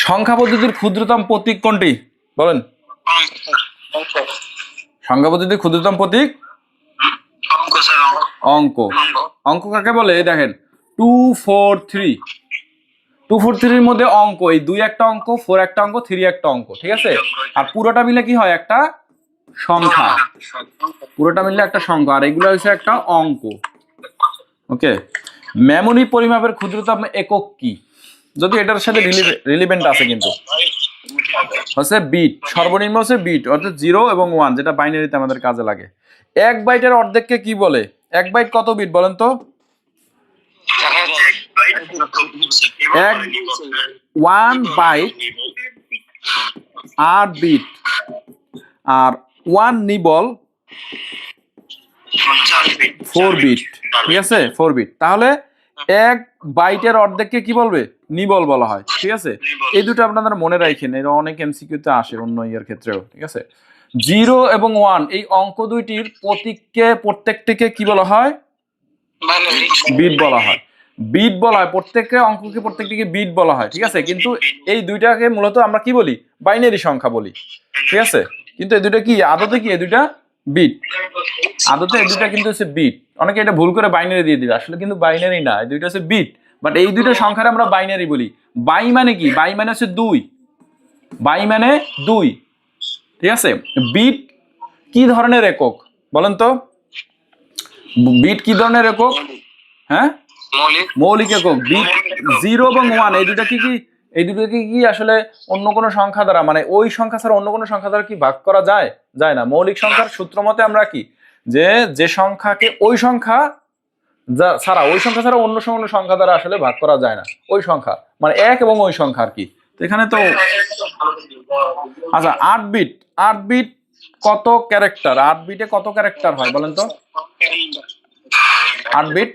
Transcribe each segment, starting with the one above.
সংখ্যা পদ্ধতির ক্ষুদ্রতম প্রতীক কোনটি? বলেন। সংখ্যা পদ্ধতির ক্ষুদ্রতম প্রতীক? অঙ্ক। অঙ্ক কাকে বলে? দেখেন। Two, four, three. Two, four, থ্রির মধ্যে অঙ্ক। এই দুই একটা অঙ্ক, ফোর একটা অঙ্ক, থ্রি একটা অঙ্ক, ঠিক আছে? আর পুরোটা মিলে কি হয়? একটা সংখ্যা। পুরোটা মিললে একটা সংখ্যা। আর এগুলো হচ্ছে একটা অঙ্ক। ওকে? মেমোরি পরিমাপের ক্ষুদ্রতম একক কি? যদি এটার সাথে রিলিভেন্ট আছে কিন্তু। হচ্ছে বিট সর্বনিম্ন হচ্ছে বিট অর্থাৎ জিরো এবং ওয়ান যেটা বাইনারিতে আমাদের কাজে লাগে। এক বাইটের অর্ধেককে কি বলে? এক বাইট কত বিট বলেন তো? এক ওয়ান বাইট আট বিট আর ওয়ান নিবল ফোর বিট ঠিক আছে? ফোর বিট তাহলে এক বাইটের অর্ধেককে কি বলবে? নিবল বলা হয় ঠিক আছে? এই দুটো আপনাদের মনে রাখেন এরা অনেক এমসিকিউতে আসে অন্য ইয়ের ক্ষেত্রেও ঠিক আছে? জিরো এবং ওয়ান এই অঙ্ক দুইটির প্রতীককে প্রত্যেকটিকে কি বলা হয়? বিট বলা হয়। বিট বলা হয় প্রত্যেককে অঙ্ককে প্রত্যেকটিকে বিট বলা হয় ঠিক আছে? কিন্তু এই দুইটাকে মূলত আমরা কি বলি? বাইনারি সংখ্যা বলি ঠিক আছে? কিন্তু এই দুইটা কি? আদতে কি এই দুইটা? বিট আদতে এই দুইটা কিন্তু হচ্ছে বিট অনেকে এটা ভুল করে বাইনারি দিয়ে দিবে। আসলে কিন্তু বাইনারি না এই দুইটা হচ্ছে বিট বাট এই দুইটা সংখ্যার আমরা বাইনারি বলি। বাই মানে কি? বাই মানে হচ্ছে দুই। বাই মানে দুই। ঠিক আছে? বিট কি ধরনের একক? বলেন তো। বিট কি ধরনের একক? হ্যাঁ? মৌলিক। মৌলিক একক। বিট জিরো এবং ওয়ান এই দুটা কি কি? এই দুটো কি কি আসলে অন্য কোনো সংখ্যা দ্বারা মানে ওই সংখ্যা ছাড়া অন্য কোনো সংখ্যা দ্বারা কি ভাগ করা যায়? যায় না। মৌলিক সংখ্যার সূত্র মতে আমরা কি? যে যে সংখ্যাকে ওই সংখ্যা যা- ছাড়া ওই সংখ্যা ছাড়া অন্য কোনো সংখ্যা দ্বারা আসলে ভাগ করা যায় না। ওই সংখ্যা মানে এক এবং ওই সংখ্যা আর কি। তো এখানে তো আচ্ছা আট বিট আট বিট কত ক্যারেক্টার আট বিটে কত ক্যারেক্টার হয় বলেন তো? আট বিট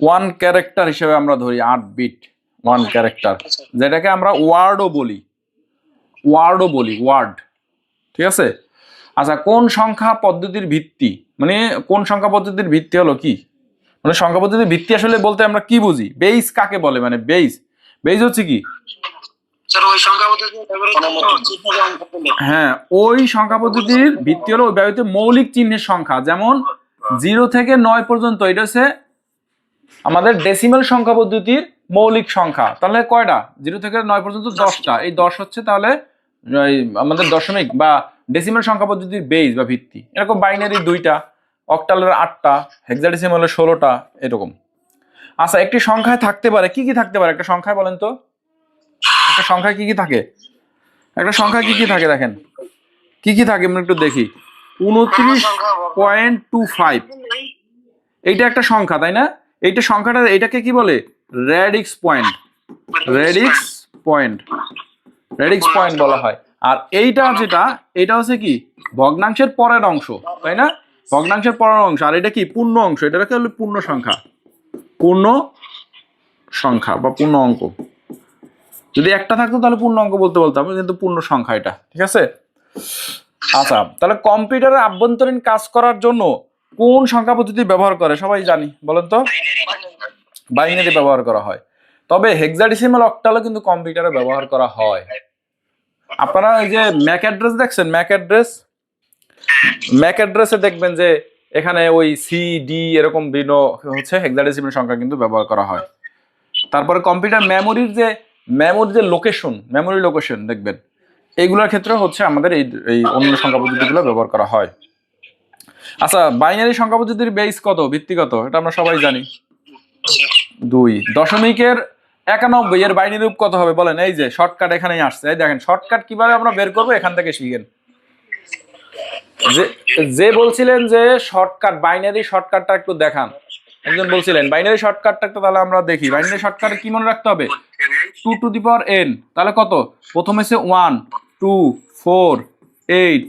ওয়ান ক্যারেক্টার হিসেবে আমরা ধরি আট বিট ওয়ান ক্যারেক্টার যেটাকে আমরা ওয়ার্ডও বলি। ওয়ার্ডও বলি ওয়ার্ড ঠিক আছে? আচ্ছা কোন সংখ্যা পদ্ধতির ভিত্তি? মানে কোন সংখ্যা পদ্ধতির ভিত্তি হলো কি? মানে সংখ্যা পদ্ধতির ভিত্তি আসলে বলতে আমরা কি বুঝি? বেইস কাকে বলে? মানে বেইস বেইস হচ্ছে কি? হ্যাঁ ওই সংখ্যা পদ্ধতির ভিত্তি হলো ওই ব্যবহৃত মৌলিক চিহ্নের সংখ্যা। যেমন জিরো থেকে নয় পর্যন্ত এটা হচ্ছে আমাদের ডেসিমাল সংখ্যা পদ্ধতির মৌলিক সংখ্যা। তাহলে কয়টা? জিরো থেকে নয় পর্যন্ত দশটা। এই দশ হচ্ছে তাহলে আমাদের দশমিক বা ডেসিমাল সংখ্যা পদ্ধতির বেস বা ভিত্তি। এরকম বাইনারি দুইটা অক্টালের আটটা হেক্সাডেসিমালের ষোলোটা এরকম। আচ্ছা একটি সংখ্যায় থাকতে পারে কি কি থাকতে পারে? একটা সংখ্যায় বলেন তো। একটা সংখ্যায় কি কি থাকে? একটা সংখ্যা কি কি থাকে দেখেন? কি কি থাকে? আমরা একটু দেখি। উনত্রিশ পয়েন্ট টু ফাইভ এইটা একটা সংখ্যা তাই না? এইটা সংখ্যাটা এটাকে কি বলে? Radix point radix point radix point বলা হয়। আর এইটা যেটা এটা হচ্ছে কি? ভগ্নাংশের পরের অংশ, তাই না? ভগ্নাংশের পরের অংশ। আর এটা কি? পূর্ণ অংশ। এটাকে হলো পূর্ণ সংখ্যা। পূর্ণ সংখ্যা বা পূর্ণ অঙ্ক। যদি একটা থাকতো তাহলে পূর্ণ অঙ্ক বলতে বলতাম, কিন্তু পূর্ণ সংখ্যা এটা, ঠিক আছে? আচ্ছা তাহলে কম্পিউটারের আভ্যন্তরীণ কাজ করার জন্য কোন সংখ্যা পদ্ধতি ব্যবহার করে? সবাই জানি, বলেন তো। বাইনারি ব্যবহার করা হয়। তবে হেক্সাডেসিমাল অক্টালও কিন্তু কম্পিউটারে ব্যবহার করা হয়। আপনারা এই যে ম্যাক অ্যাড্রেস দেখছেন? ম্যাক অ্যাড্রেস ম্যাক অ্যাড্রেসে দেখবেন যে এখানে ওই সি ডি এরকম বিভিন্ন হচ্ছে হেক্সাডেসিমাল সংখ্যা কিন্তু ব্যবহার করা হয়। তারপরে কম্পিউটার মেমোরির যে মেমোরির যে লোকেশন মেমোরি লোকেশন দেখবেন এইগুলোর ক্ষেত্রে হচ্ছে আমাদের এই এই অন্য সংখ্যা পদ্ধতিগুলো ব্যবহার করা হয়। আচ্ছা বাইনারি সংখ্যা পদ্ধতির বেস কত? ভিত্তি কত? এটা আমরা সবাই জানি। দুই। দশমিকের একানব্বই, এর বাইনারি রূপ কত হবে বলেন? এই যে শর্টকাট এখানেই আসছে। দেখেন শর্টকাট কীভাবে আমরা বের করব? এখান থেকে শিখেন। যে বলছিলেন যে শর্টকাট বাইনারি শর্টকাটটা একটু দেখান। একজন বলছিলেন বাইনারি শর্টকাটটা একটু তাহলে আমরা দেখি। বাইনারি শর্টকাট কি মনে রাখতে হবে? Two to the power N তাহলে কত? প্রথম এসে ওয়ান টু ফোর এইট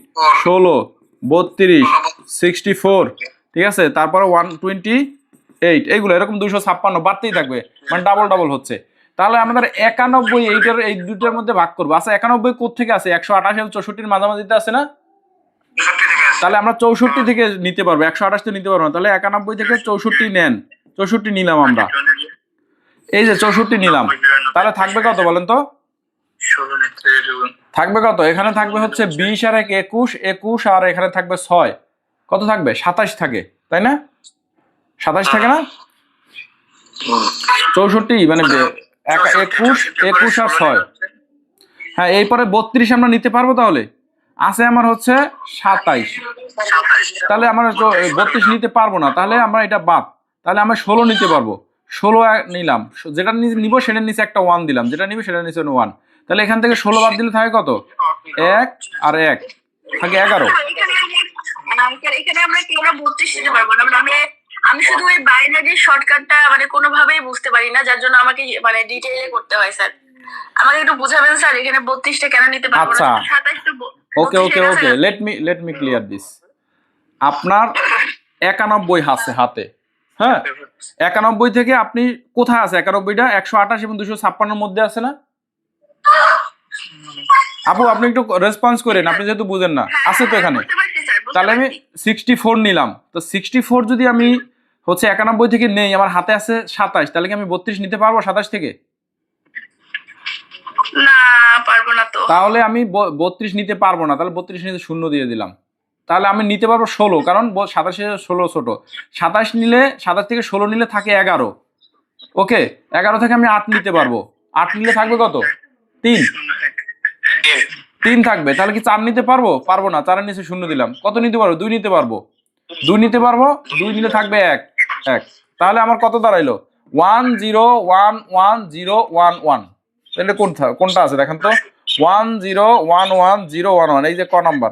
ষোলো, বত্রিশ সিক্সটি ফোর ঠিক আছে? তারপরে ওয়ান টোয়েন্টি এইট এইগুলো এরকম দুশো ছাপ্পান্ন বাড়তেই থাকবে। মানে ডাবল ডাবল হচ্ছে। তাহলে আমাদের একানব্বই এইটার এই দুইটার মধ্যে ভাগ করব। আচ্ছা একানব্বই থেকে আছে? একশো আঠাশ এবং চৌষট্টির মাঝামাঝিতে আছে না? তাহলে আমরা চৌষট্টি থেকে নিতে পারব। একশো আঠাশ থেকে নিতে পারব না। তাহলে একানব্বই থেকে চৌষট্টি নেন। চৌষট্টি নিলাম আমরা। এই যে চৌষট্টি নিলাম। তাহলে থাকবে কত বলেন তো? থাকবে কত? এখানে থাকবে হচ্ছে বিশ আর এক একুশ একুশ আর এখানে থাকবে ছয়। কত থাকবে? সাতাশ থাকে। তাই না? সাতাশ থাকে না? চৌষট্টি মানে বে- একুশ একুশ আর ছয়। হ্যাঁ এরপরে বত্রিশ আমরা নিতে পারব তাহলে? আছে আমার হচ্ছে সাতাইশ। তাহলে আমরা বত্রিশ নিতে পারব না। তাহলে আমরা এটা বাদ। তাহলে আমরা ষোলো নিতে পারব। ষোলো নিলাম। যেটা নিবো সেটার নিচে একটা ওয়ান দিলাম। যেটা নিবে সেটার নিচে ওয়ান তাহলে এখান থেকে ষোলো বাদ দিলে থাকে কত? এক আর এক। থাকে এগারো। এখানে আমি- এখানে- এখানে আমরা বত্রিশ নিতে পারব? না মানে আমি শুধু ওই বাইনারি শর্টকাটটা মানে কোনোভাবেই বুঝতে পারি না যার জন্য আমাকে মানে ডিটেইলে করতে হয় স্যার আমাকে একটু বুঝাবেন স্যার এখানে বত্রিশটা কেন নিতে পারব আচ্ছা। না সাতাশ তো ব- okay okay okay. Let me let me clear this আপনার একানব্বই আছে হাতে হ্যাঁ? একানব্বই থেকে আপনি কোথায় আছে? একানব্বইটা? একশো আঠাশ এবং দুশো ছাপ্পান্নর মধ্যে আছে না? আপু আপনি একটু রেসপন্স করেন আপনি যেহেতু বুঝেন না। হ্যাঁ, আছে তো হ্যাঁ, এখানে? তাহলে আমি সিক্সটি ফোর নিলাম। তো সিক্সটি ফোর যদি আমি হচ্ছে একানব্বই থেকে নেই আমার হাতে আছে সাতাশ তাহলে কি আমি বত্রিশ নিতে পারব সাতাশ থেকে? না পারব না তো। তাহলে আমি বত্রিশ নিতে পারব না তাহলে বত্রিশ নিতে শূন্য দিয়ে দিলাম। তাহলে আমি নিতে পারব ষোলো কারণ সাতাশে ষোলো ছোট। সাতাশ নিলে সাতাশ থেকে ষোলো নিলে থাকে এগারো। ওকে এগারো থেকে আমি আট নিতে পারব। আট নিলে থাকবে কত? তিন। তিন থাকবে তাহলে কি চার নিতে পারব? পারব না চারের নিচে শূন্য দিলাম। কত নিতে পারব? দুই নিতে পারব। দুই নিতে পারব দুই নিলে থাকবে এক এক। তাহলে আমার কত দাঁড়াইলো? One zero one one zero one one. তাহলে কোনটা কোনটা আছে? দেখেন তো। One zero one one zero one one এই যে ক নাম্বার?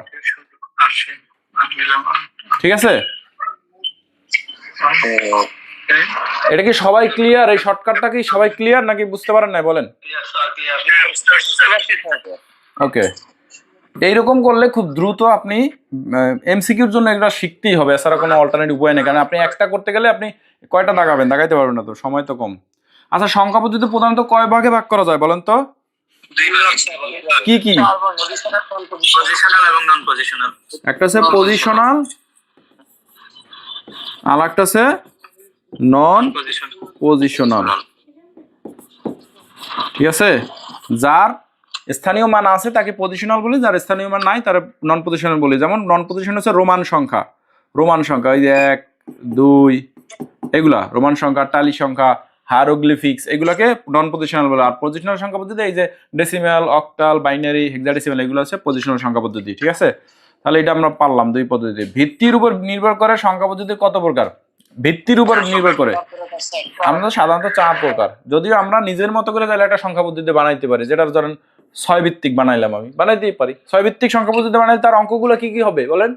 ঠিক আছে? এটা কি সবাই ক্লিয়ার এই শর্টকাটটা কি সবাই ক্লিয়ার নাকি বুঝতে পারেন না বলেন। ওকে এইরকম করলে খুব দ্রুত আপনি এমসিকিউর জন্য এটা শিখতেই হবে। এছাড়া কোনো অল্টারনেট উপায় নেই। কারণ আপনি একটা করতে গেলে আপনি কয়টা দাগাবেন? দাগাইতে পারবেন না তো সময় তো কম। আচ্ছা সংখ্যা পদ্ধতি প্রধানত কয় ভাগে ভাগ করা যায় বলেন তো? কি কি? একটা আছে পজিশনাল আর একটা আছে নন পজিশন পজিশনাল ঠিক আছে? যার স্থানীয় মান আছে, তাকে পজিশনাল বলি, যার স্থানীয় মান নাই, তার নন পজিশনাল বলি। যেমন নন পজিশন হচ্ছে রোমান সংখ্যা। রোমান সংখ্যা, এই যে এক, দুই, এগুলা, রোমান সংখ্যা, টালি সংখ্যা হারোগ্লিফিক্স এগুলাকে নন পজিশনাল বলে। আর পজিশনাল সংখ্যা পদ্ধতি, এই যে ডেসিমেল অক্টাল বাইনারি হেক্সাডেসিমেল এগুলো হচ্ছে পজিশনাল সংখ্যা পদ্ধতি, ঠিক আছে? তাহলে এটা আমরা পারলাম দুই পদ্ধতি ভিত্তির উপর নির্ভর করে সংখ্যা পদ্ধতি কত প্রকার? ভিত্তির উপর নির্ভর করে। আমরা সাধারণত চার প্রকার। যদিও আমরা নিজের মতো করে তাহলে একটা সংখ্যা পদ্ধতি বানাইতে পারি, যেটা ধরেন ছয় ভিত্তিক বানাইলাম আমি। বানাইতেই পারি। ছয় ভিত্তিক সংখ্যা পদ্ধতি বানাইলে তার অঙ্কগুলো কি কি হবে বলেন?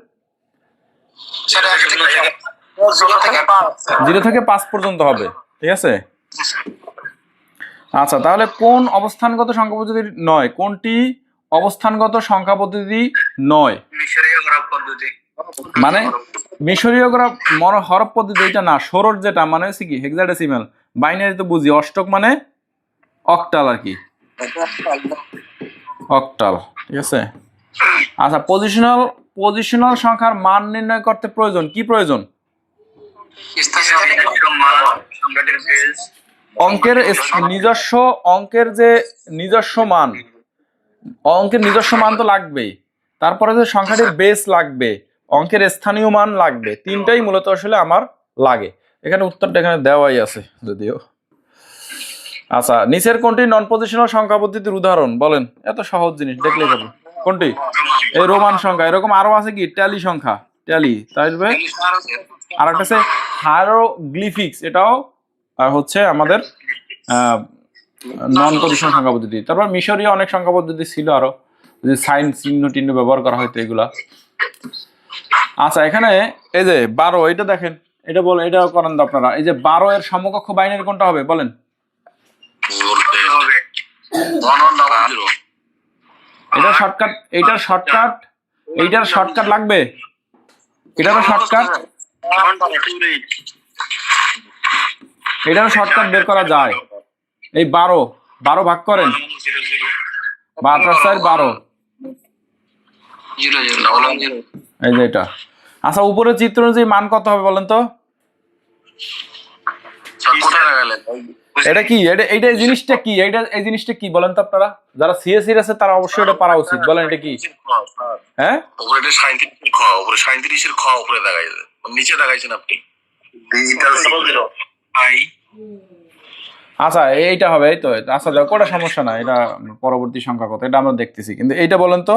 জিরো থেকে পাঁচ পর্যন্ত হবে। ঠিক আছে? আচ্ছা তাহলে কোন অবস্থানগত সংখ্যা পদ্ধতি নয়? কোনটি অবস্থানগত সংখ্যা পদ্ধতি নয়? মিশরীয় গ্রাফ পদ্ধতি। মানে মিশরীয় গ্রাফ মর হরফ পদ্ধতি এটা না ষোড়শ যেটা মানে হচ্ছে কি হেক্সাডেসিমাল বাইনারি তো বুঝি অষ্টক মানে অক্টাল আর কি। অক্টাল, ঠিক আছে? আচ্ছা পজিশনাল পজিশনাল সংখ্যার মান নির্ণয় করতে প্রয়োজন, কি প্রয়োজন? অঙ্কের নিজস্ব অঙ্কের যে নিজস্ব মান, অঙ্কের নিজস্ব মান তো লাগবেই। তারপরে যে সংখ্যাটির বেস লাগবে, অঙ্কের স্থানীয় মান লাগবে, তিনটাই মূলত আসলে আমার লাগে। এখানে উত্তরটা এখানে দেওয়াই আছে যদিও। আচ্ছা নিচের কোনটি নন পজিশনাল সংখ্যা পদ্ধতির উদাহরণ? বলেন, এত সহজ জিনিস দেখলে যাবে কোনটি? এই রোমান সংখ্যা, এরকম আরও আছে কি? ট্যালি সংখ্যা, ট্যালি, তাই আর একটা আছে হায়ারোগ্লিফিক্স এটাও হচ্ছে আমাদের নন পজিশনাল সংখ্যা পদ্ধতি। তারপর মিশরীয় অনেক সংখ্যা পদ্ধতি ছিল আরও, যে সাইন, চিহ্ন, টিহ্ন ব্যবহার করা হয়তো এগুলা। আচ্ছা এখানে এই যে বারো, এটা দেখেন, এটা বলেন এটা করেন তো আপনারা। এই যে বারো এর সমকক্ষ বাইনারি কোনটা হবে? বলেন। এটা শর্টকাট এইটার শর্টকাট এইটার শর্টকাট লাগবে? এটারও শর্টকাট এটারও শর্টকাট বের করা যায়। এই বারো বারো ভাগ করেন। বারো এই যে এটা। আচ্ছা উপরে চিত্র অনুযায়ী মান কত হবে বলেন তো? কোথায় গেলেন এটা কি? এটা এইটা জিনিসটা কি? এইটা এই জিনিসটা কি বলেন তো আপনারা? যারা সিএসসি আছে তারা অবশ্যই এটা পারা উচিত। বলেন এটা কি? হ্যাঁ? উপরে এটা সাঁত্রিশের খ উপরে সাঁত্রিশের খ উপরে দেখাইছে নিচে দেখাইছেন আপনি? Digital I. আচ্ছা এইটা হবে এই তো। আচ্ছা দেখো কোটা সমস্যা না এটা পরবর্তী সংখ্যা কত? এটা আমরা দেখতেছি। কিন্তু এইটা বলেন তো।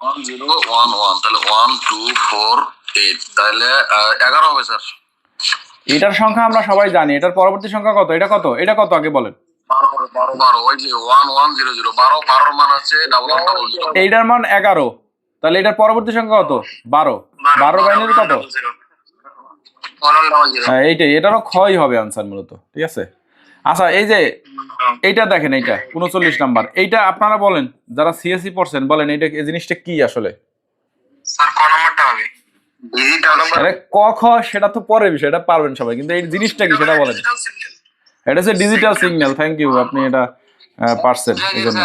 ওয়ান জিরো ওয়ান ওয়ান তাহলে ওয়ান টু ফোর এইট। তাহলে আহ, এগারো হবে স্যার। এটার সংখ্যা আমরা সবাই জানি। এটার পরবর্তী সংখ্যা কত? এটা কত? এটা কত আগে বলেন। এইটার মান এগারো। তাহলে এটার পরবর্তী সংখ্যা কত? বারো। বারো বাইনের কত? হ্যাঁ এইটাই। এটারও ক্ষয় হবে আনসার মূলত। ঠিক আছে? আচ্ছা এই যে এইটা দেখেন এইটা। উনচল্লিশ নাম্বার। এইটা আপনারা বলেন যারা সিএসসি পড়ছেন বলেন এইটা এই জিনিসটা কি আসলে? স্যার ক নাম্বারটা হবে? ডিজিটাল আরে ক খ সেটা তো পরের বিষয় এটা পারবেন সবাই। কিন্তু এই জিনিসটা কি সেটা বলেন। এটা হচ্ছে ডিজিটাল সিগন্যাল থ্যাংক ইউ আপনি এটা আহ, পারছেন এই জন্য।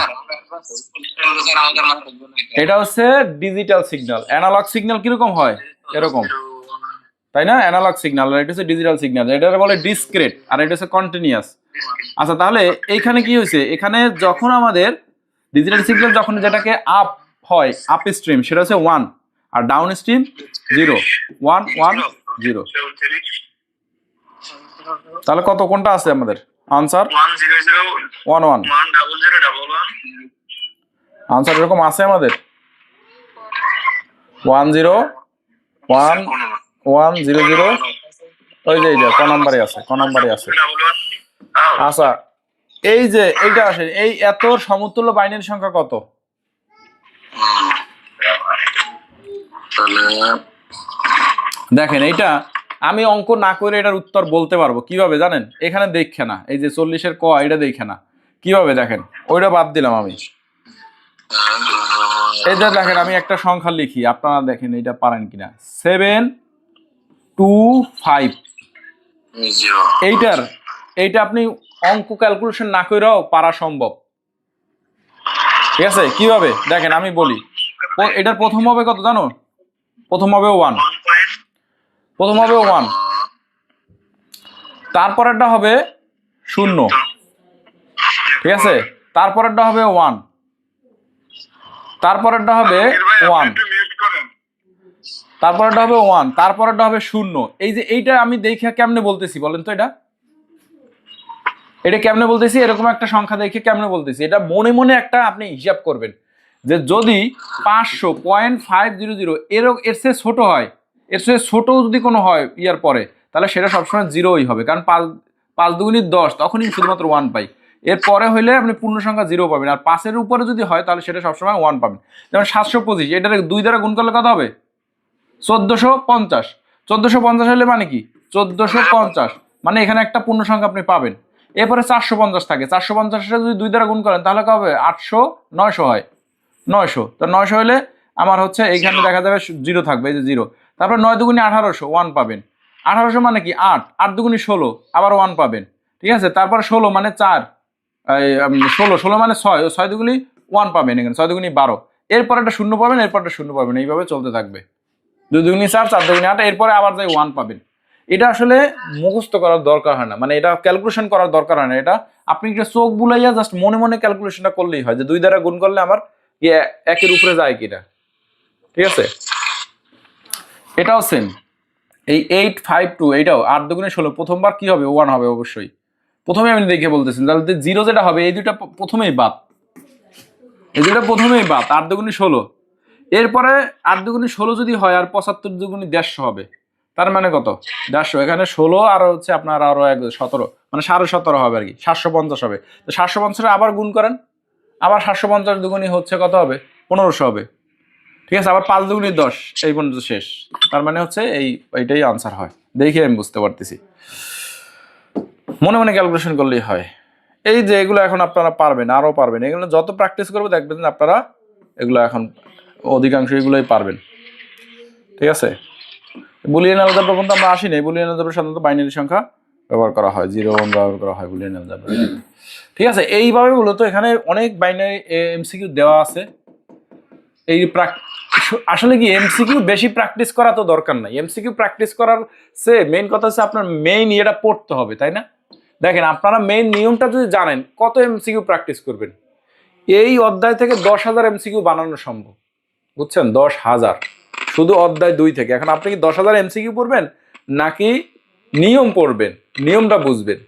এটা হচ্ছে ডিজিটাল সিগন্যাল অ্যানালগ সিগন্যাল কীরকম হয়? এরকম। তাই না? অ্যানালগ সিগন্যাল এটা হচ্ছে ডিজিটাল সিগন্যাল এটা বলে ডিসক্রেট আর এটা হচ্ছে কন্টিনিউয়াস আচ্ছা তাহলে এইখানে কি হয়েছে? এখানে যখন আমাদের ডিজিটাল সিগন্যাল যখন যেটাকে আপ হয় আপ স্ট্রিম সেটা হচ্ছে ওয়ান আর down stream zero. One one, zero. তাহলে কত? কোনটা আছে আমাদের? আনসার ওয়ান ওয়ান আনসার এরকম আছে আমাদের? One zero one one zero zero ওই যে এইটা ক নাম্বারে আছে, ক নাম্বারে আছে। আচ্ছা এই যে, এইটা আসে এই এত সমতুল্য বাইনারি সংখ্যা কত? তাহলে দেখেন, এইটা আমি অঙ্ক না করে এটার উত্তর বলতে পারব। কীভাবে জানেন? এখানে দেখে না। এই যে চল্লিশের ক এটা দেখে না। কীভাবে দেখেন? ওইটা বাদ দিলাম আমি। এই যে দেখেন, আমি একটা সংখ্যা লিখি। আপনারা দেখেন এটা পারেন কিনা। Seven, two, five. এইটার, এইটা আপনি অঙ্ক ক্যালকুলেশন না করেও পারা সম্ভব। ঠিক আছে? কীভাবে? দেখেন, আমি বলি। এটার প্রথম হবে কত জানো? প্রথম হবে ওয়ান প্রথম হবে ওয়ান তারপরেরটা হবে শূন্য। ঠিক আছে? তারপরেরটা হবে ওয়ান তারপরেরটা হবে ওয়ান তারপরেরটা হবে ওয়ান তারপরেরটা হবে শূন্য। এই যে এইটা আমি দেখে কেমনে বলতেছি বলেন তো এটা? এটা কেমনে বলতেছি? এরকম একটা সংখ্যা দেখে কেমনে বলতেছি? এটা মনে মনে একটা আপনি হিসাব করবেন। যে যদি পাঁচশো পয়েন্ট ফাইভ জিরো জিরো এর এর চেয়ে ছোট হয়, এর চেয়ে ছোট যদি কোনো হয় ইয়ার পরে, তাহলে সেটা সবসময় জিরোই হবে। কারণ পাঁচ পাঁচ দুগুণি দশ, তখনই শুধুমাত্র ওয়ান পাই। এর পরে হইলে আপনি পূর্ণ সংখ্যা জিরো পাবেন। আর পাঁচের উপরে যদি হয়, তাহলে সেটা সবসময় ওয়ান পাবেন। যেমন সাতশো পঁচিশ, এটার দুই দ্বারা গুণ করলে কত হবে? চোদ্দোশো পঞ্চাশ। চোদ্দোশো পঞ্চাশ হলে মানে কি? চোদ্দোশো পঞ্চাশ। মানে এখানে একটা পূর্ণ সংখ্যা আপনি পাবেন। এরপরে চারশো পঞ্চাশ থাকে। চারশো পঞ্চাশটা যদি দুই দ্বারা গুণ করেন, তাহলে কবে আটশো নয়শো হয়। নয়শো। তো নয়শো হলে আমার হচ্ছে এইখানে দেখা যাবে জিরো থাকবে এই যে জিরো তারপর নয় দুগুনি আঠারোশো ওয়ান পাবেন। আঠারোশো মানে কি? আট। আট দুগুনি ষোলো আবার ওয়ান পাবেন। ঠিক আছে? তারপর ষোলো মানে চার। ষোলো। ষোলো মানে ছয়। ও ছয় দুগুনি ওয়ান পাবেন এখানে ছয় দুগুনি বারো। এরপর একটা শূন্য পাবেন এরপর একটা শূন্য পাবেন। এইভাবে চলতে থাকবে। দুই দুগুনি চার চার দুগুনি আট এরপরে আবার যাই ওয়ান পাবেন। এটা আসলে মুখস্থ করার দরকার হয় না। মানে এটা ক্যালকুলেশন করার দরকার হয় না। এটা আপনি একটা চোখ বুলাইয়া জাস্ট মনে মনে ক্যালকুলেশনটা করলেই হয়। যে দুই দ্বারা গুণ করলে আমার ইয়ে একের উপরে যায় কিনা? ঠিক আছে? এটাও সেম এই এইট ফাইভ টু এইটাও আট দুগুণে ষোলো, প্রথমবার কি হবে? ওয়ান হবে অবশ্যই। প্রথমে আমি দেখে বলতেছেন তাহলে জিরো যেটা হবে, এই দুইটা প- প্রথমেই বাদ। এই দুটা প্রথমেই বাদ, আট দুগুণে ষোলো। এরপরে আট দুগুণে ষোলো যদি হয়, আর পঁচাত্তর দুগুণে দেড়শো হবে। তার মানে কত? দেড়শো। এখানে ষোলো আর হচ্ছে আপনার আরও এক, সতেরো। মানে সাড়ে সতেরো হবে আর কি, সাতশো পঞ্চাশ হবে। তো সাতশো পঞ্চাশে আবার গুণ করেন। আবার সাতশো পঞ্চাশ দুগুণি হচ্ছে কত হবে? পনেরোশো হবে। ঠিক আছে, আবার পাঁচ দুগুণি দশ, এই পর্যন্ত শেষ। তার মানে হচ্ছে এই, এইটাই আনসার হয়। দেখে আমি বুঝতে পারতেছি। মনে মনে ক্যালকুলেশন করলেই হয়। এই যে এগুলো এখন আপনারা পারবেন, আরও পারবেন। এগুলো যত প্র্যাকটিস করবে, দেখবেন আপনারা এগুলো এখন অধিকাংশ এগুলোই পারবেন। ঠিক আছে? বুলিয়ান আলজাবরা পর্যন্ত আমরা আসি নাই। বুলিয়ান আলজাবরা সাধারণত বাইনারি সংখ্যা ব্যবহার করা হয় জিরো ওয়ান ব্যবহার করা হয় বুলিয়ান আলজাবরা ঠিক আছে এইভাবে মূলত এখানে অনেক বাইনারি এমসিকিউ দেওয়া আছে। এই আসলে কি এমসিকিউ বেশি প্র্যাকটিস করা তো দরকার নাই। এমসিকিউ প্র্যাকটিস করার সে মেইন কথা হচ্ছে আপনার মেইন ইয়েটা পড়তে হবে তাই না? দেখেন আপনারা মেইন নিয়মটা যদি জানেন কত এমসিকিউ প্র্যাকটিস করবেন? এই অধ্যায় থেকে দশ হাজার এমসিকিউ বানানো সম্ভব। বুঝছেন? দশ হাজার। শুধু অধ্যায় দুই থেকে। এখন আপনি কি দশ হাজার এমসিকিউ পড়বেন? নাকি নিয়ম পড়বেন নিয়মটা বুঝবেন।